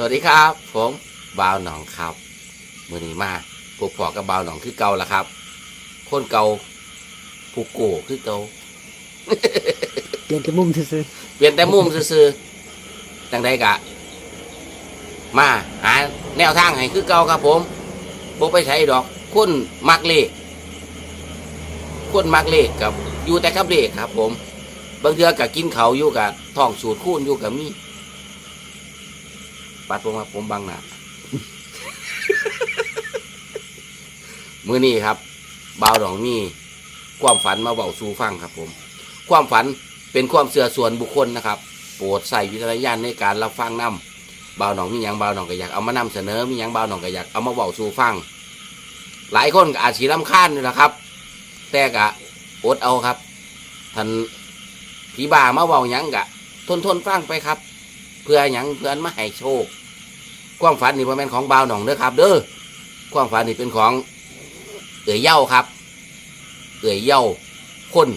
สวัสดีครับ ผมบ่าวหนองครับมือนี้มาพวกพอกับบ่าวหนองคือเก่าละครับ คนเก่าผู้โก้คือเก่าเปลี่ยนแต่มุมซื่อเปลี่ยนแต่มุมซื่อๆจังใดกะ มาหาแนวทางให้คือเก่าครับ ผมบ่ไปใช้ดอกคนมักเลขคนมักเลขกับอยู่แต่กับเลขครับ ผม บางเทือกับกินเขาวอยู่กับท่องสูตรคูณอยู่กับมี ปัดผมว่าผมบังหนามือนี้ครับบ่าวดองมีความฝันมาเบาสู่ฟังครับผม ความฝันเป็นความเสื่อส่วนบุคคลนะครับ โปรดใส่วิจารณญาณในการรับฟังนํบ่าวหนองมีหยังบ่าวหนองก็อยากเอามานำเสนอมีหยังบ่าวหนองก็อยากเอามาเบาสู่ฟัง หลายคนก็อาจสีลำคาญนี่แหละครับ แต่กะอดเอาครับท่านผีบ่ามาเบาหยังกะ ทนทนฟังไปครับ เพื่อหยังเพื่อนมาให้โชค ความฝันนี่พ่แม่นของบ่าวหนองเด้อครับ เด้อความฝันนี่เป็นของเอ๋ยเย่าครับ เอ๋ยเย่าคน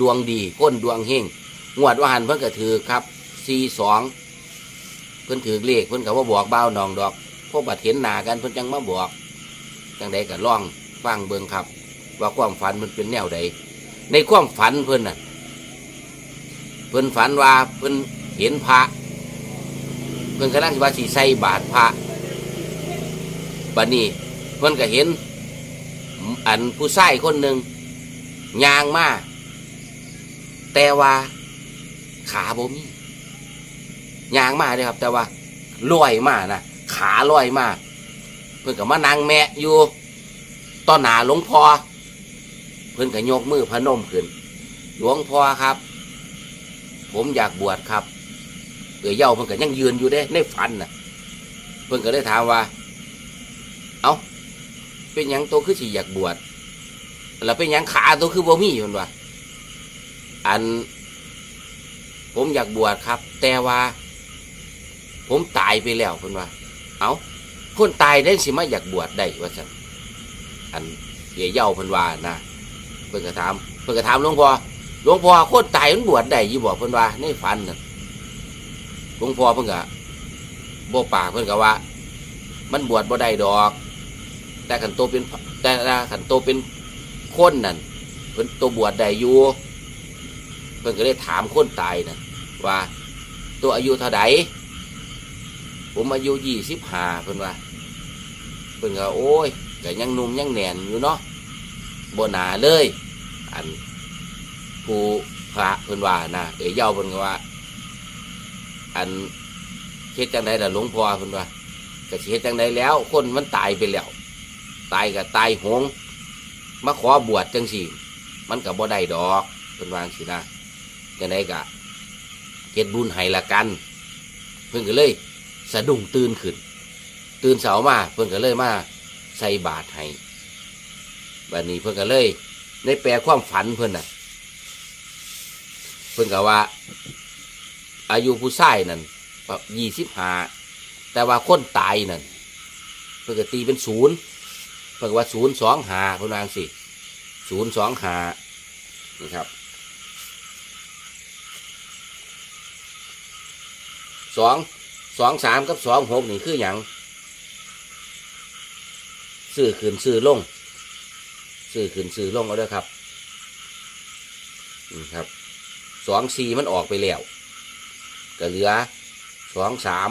ดวงดีคนดวงเฮงงวดว่าหันเพิ่นก็ถือครับสี่สองเพิ่นถือเลขเพิ่นก็ว่าบอกบ่าวหนองดอกพวกบัดเห็นหน้ากันเพิ่นจังมาบอกจังใดก็ล่องฟังเบิ่งครับ ว่าความฝันมันเป็นแนวใดในความฝันเพิ่นน่ะเพิ่นฝันว่าเพิ่นเห็นพระ เพิ่นกำลังสิว่าสิใส่บาตรพระบัดนี้เพิ่นก็เห็น อันผู้ชายคนหนึ่งยางมาแต่ว่า ขาบ่มียางมาเลยครับ แต่ว่าลอยมานะขาลอยมาเพิ่นก็มานั่งแมะอยู่ต้อนหนาหลวงพ่อเพิ่นก็ยกมือพนมขึ้น หลวงพ่อครับ ผมอยากบวชครับ เอ๋ยเย่าเพิ่นก็ยังยืนอยู่เด้ในฝันน่ะ เพิ่นก็ได้ถามว่า เอาเป็นหยังโตคือสิอยากบวชแล้วเป็นหยังขาโตคือบ่มีเพิ่นว่าอัน ผมอยากบวชครับ แต่ว่า ผมตายไปแล้วเพิ่นว่า เอาคนตายได้สิมาอยากบวชได้ว่าซั่นอันเอ๋ยเย่าเพิ่นว่านะเพิ่นก็ถามเพิ่นก็ถามหลวงพ่อหลวงพ่อคนตายมันบวชได้อยู่บ่เพิ่นว่าในฝันน่ะ หลวงพ่อเพิ่นก็บ่ปากเพิ่นก็ว่า มันบวชบ่ได้ดอก แต่ขันโตเป็นแต่ขันโตเป็นคนนั่นเพิ่นโตบวชได้อยู่เพิ่นก็เลยถามคนตายนะว่า ตัวอายุเท่าใดผมอายุยี่สิบห้าเพิ่นว่าเพิ่นก็โอ้ยก็ยังนุ่มยังแหน่นอยู่เนาะบ่หนาเลย อันผู้พระเพิ่นว่านะเอ๋ยเย้าเพิ่นก็ว่า อันเฮ็ดจังไดล่ะหลวงพ่อเพิ่นว่าก็สิเฮ็ดจังไดแล้ว คนมันตายไปแล้ว ตายก็ตายโหงมาขอบวชจังสี่ มันก็บ่ได้ดอกเพิ่นว่างซี่นะจังไดก็เฮ็ดบุญให้ละกัน เพิ่นก็เลย สะดุ้งตื่นขึ้น ตื่นเสามาเพิ่นก็เลยมาใส่บาตรให้บัดนี้เพิ่นก็เลยในแปลความฝันเพิ่นน่ะ เพิ่นก็ว่า อายุผู้ชายนั่นยี่สิบห้าแต่ว่าคนตายนั่นเพิ่นก็ตีเป็นศูนย์เพิ่นก็ว่าศูนย์สองหาพอนางสิศูนย์สองหานี่ครับสองสองสามกับสองหกนี่คืออย่างซื้อขึ้นซื้อลงซื้อขึ้นซื้อลงเอาด้อครับนี่ครับสองสี่มันออกไปแล้ว ก็เหลือสองสาม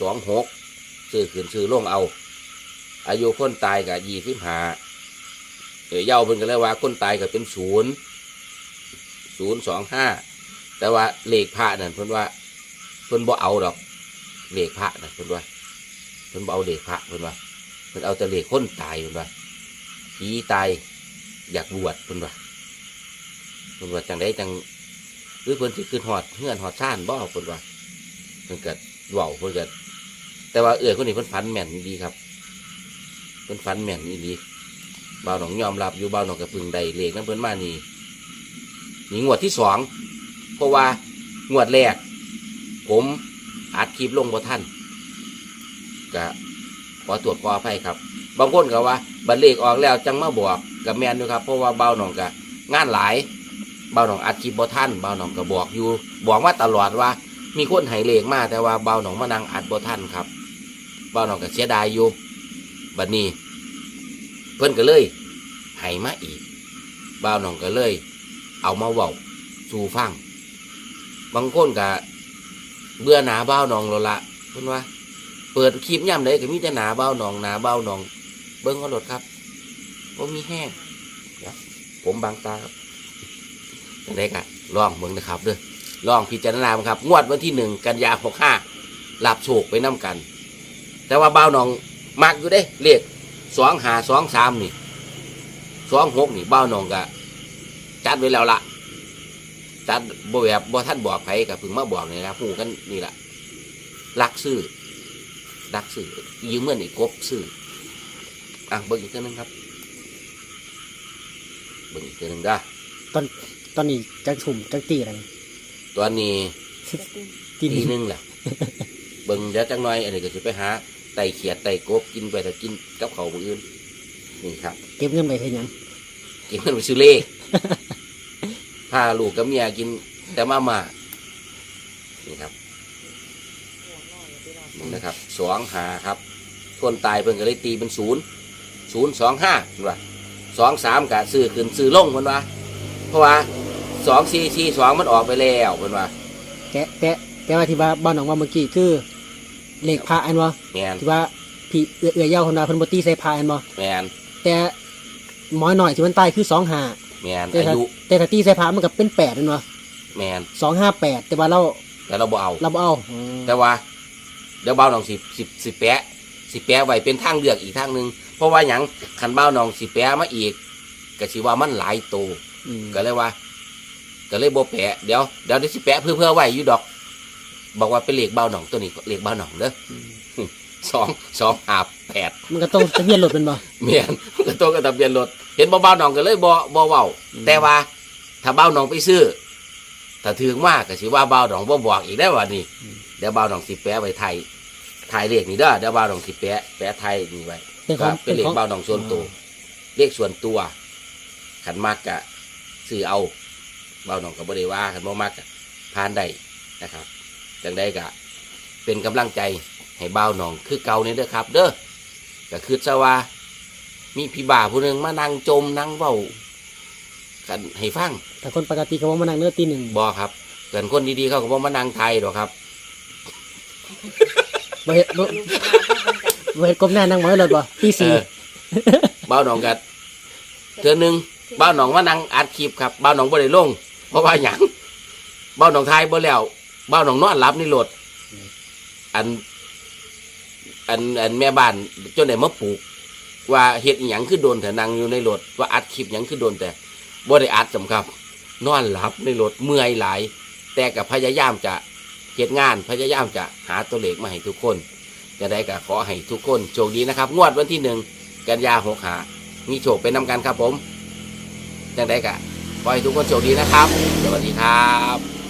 สองหกซื้อขึ้นซื้อลงเอา อายุคนตายกับยี่สิบห้าเย้าเพิ่นก็เลยว่าคนตายก็เป็นศูนย์ศูนย์สองห้าแต่ว่าเลขพระนั่นเพิ่นว่าเพิ่นบ่เอาดอกเลขพระนั่นเพิ่นว่าเพิ่นบ่เอาเลขพระเพิ่นว่าเพิ่นเอาแต่เลขคนตายเพิ่นว่าผีตายอยากบวชเพิ่นว่าเพิ่นว่าจังไดจัง หรือเพิ่นที่คือหอดเฮือนหอดซ่านบ่เพิ่นว่าเพิ่นก็เว้าเพิ่นก็แต่ว่าเอื้อยคนนี้เพิ่นฝันแม่นดีครับเพิ่นฝันแม่นอีหลีบ่าวหนองยอมรับอยู่บ่าวหนองก็พึงได้เลขนํเพิ่นมานี่นี่งวดที่สองเพราะว่างวดแรก ผมอัดคลิปลงบ่ทันก็ขอตรวจขออภัยครับ บางคนก็ว่าบัตรเลขออกแล้วจังมาบอกกับแม่นอยู่ครับ เพราะว่าเบาหนองก็งานหลาย บาหนองอัดคลิปบ่ท่านบาหนองก็บอกอยู่บอกว่าตลอดว่า มีคนใหายเลขมาแต่ว่าเบาหนองมานังอัดบ่ทันครับเบาหนองก็เสียดายอยู่บัดนี้ เพิ่นก็เลยให้มาอีกเบาหนองก็เลย เอามาเว้าสู่ฟังบางคนก็เบื่อหนาเบ้าหนองแล้วละเพิ่นว่า เปิดคลิปย่ำเลยก็มีแต่หนาเบ้าหนองหนาเบ้าหนอง เบิ้งก็หลดครับผมมีแห้งผมบางตาครับ ไดกะลองเบิ่งนะครับเด้อลองพิจารณาครับ งวดวันที่หนึ่งกันยาหกห้าหลับโชคไปน้ำกัน แต่ว่าเบ้าหนองมักอยู่เด้เลขสองหาสองสามนี่สองหกนี่เบ้าหนองกะจัดไว้แล้วละจัดบ่แบบบ่ท่านบอกใครกับพึ่งมาบอกนี่นะหูกันนี่แหละลักซื้อลักซื้อยืมเงินอีกกบซื้ออะเบิ่งอีกตัวหนึงครับเบิ่งอีกตัวหนึงได้ตอน ตอนนี้จักถุ่มจักตีอะไรตัวนี้ตีทีนี้หนึงแหละเบิ่งเดี๋ยวจังหน่อยอันนี้ก็จะไปหาไต่เขียดไต่กบกินไปแต่กินกับเขาวมืออื่นนี่ครับ เก็บเงินไปเท่ายังกินมันไปซื้อเลขพาลูกกับเมียกิน แต่มามานี่ครับนี่นะครับสองหาครับคนตายเพิ่นก็เลยตีเป็นศูนย์ศูนย์สองห้าเห็นป่ะสองสามกะซื้อขึ้นซื้อลงเพิ่นว่าเพราะว่า สองสี่สี่สองมันออกไปแล้วเพิ่นว่าแต่แต่แต่ว่าที่ว่าบ้านหนองว่าเมื่อกี้คือเลขพระอันวะแมนที่ว่าพี่เอื้อเอื้อเย้าคนว่าเพิ่นบ่ตีใส่พระอันบ่แมนแต่หมอยหน่อยที่มันตายคือ2 5แมนแต่อาถ้ายุแต่ถ้าตีใส่พระมันก็เป็น8นั่นวะแมน258แต่ว่าเราแต่เราบ่เอา เราบ่เอาแต่ว่าเดี๋ยวเบ้าหนองสิสิสิแปะสิแปะไว้เป็นทางเลือกอีกทางหนึ่งเพราะว่าหยังขันเบ้าหนองสิแปะมาอีกก็สิว่ามันหลายโตอืมก็เลยว่า ก็เลยโบแปะเดี๋ยวเดี๋ยวได้สิแปะเพื่อเพื่อไว้อยู่ดอก บอกว่าเป็นเลขเบ้าหนองตัวนี้เลขเบ้าหนองเด้อสองสองอาบแปดมันก็ต้องทะเบียนรถเป็นบ่เมียนก็ตัวกับทะเบียนรถเห็นบ่เบ้าหนองก็เลยบ่บ่เว้าอืมแต่ว่า ถ้าเบ้าหนองไปซื้อถ้าถึงมากก็สิว่าเบ้าหนองบ่บอกอีกได้อว่านี่เดี๋ยวเบ้าหนองสิแปะไว้ไทยไทยเลขนี่เด้อเดี๋ยวเบ้าหนองสิแปะแปะไทยนี่ไว้เป็นขก็องเป็นเลขของเบ้าหนองส่วนตัวเลขส่วนตัวขันมากกะซื้อเอา เบ้าหนองกับ่ได้ว่าขันบ่มากกะพานได้นะครับจังได้กะเป็นกำลังใจให้เบ้าหนองคือเก่านี่เด้อครับ เด้อก็คือซะว่ามีพี่บ่าผู้หนึงมานั่งจมนั่งเบ้ากันให้ฟังแต่คนปกติเขาบ่มานั่งเนื้อตีหนึ่งบอครับเกินคนดีๆเขาก็บ่มานั่งไทยหรอกครับบ่เฮ็ดบ่บ่เฮ็ดกบหน้านั่งหมอยรถบ่ตีเอสี่อเบ้าหนองกัดเทือหนึงเบ้าหนองมานั่งอัดคลิปครับเบ้าหนองบ่ได้ลง เพราะว่าหยังเบ้าหนองไทยบ่แล้วเบ้าหนองนอนหลับในรถอัน อันอันแม่บ้านจนได้มาปลูก ว่าเฮ็ดอหยังคือโดนแต่นั่งอยู่ในรถว่าอัดคลิปหยังคือโดนแต่บ่ได้อัดสำครับ นอนหลับในรถเมื่อยหลาย แต่กับพยายามจะเฮ็ดงานพยายามจะหาตัวเลขมาให้ทุกคน จะได้ก็ขอให้ทุกคนโชคดีนะครับ งวดวันที่หนึ่งกันยาหกหามีโชคเป็นนำกันครับผมจังได้ก็ ขอให้ทุกคนโชคดีนะครับ สวัสดีครับ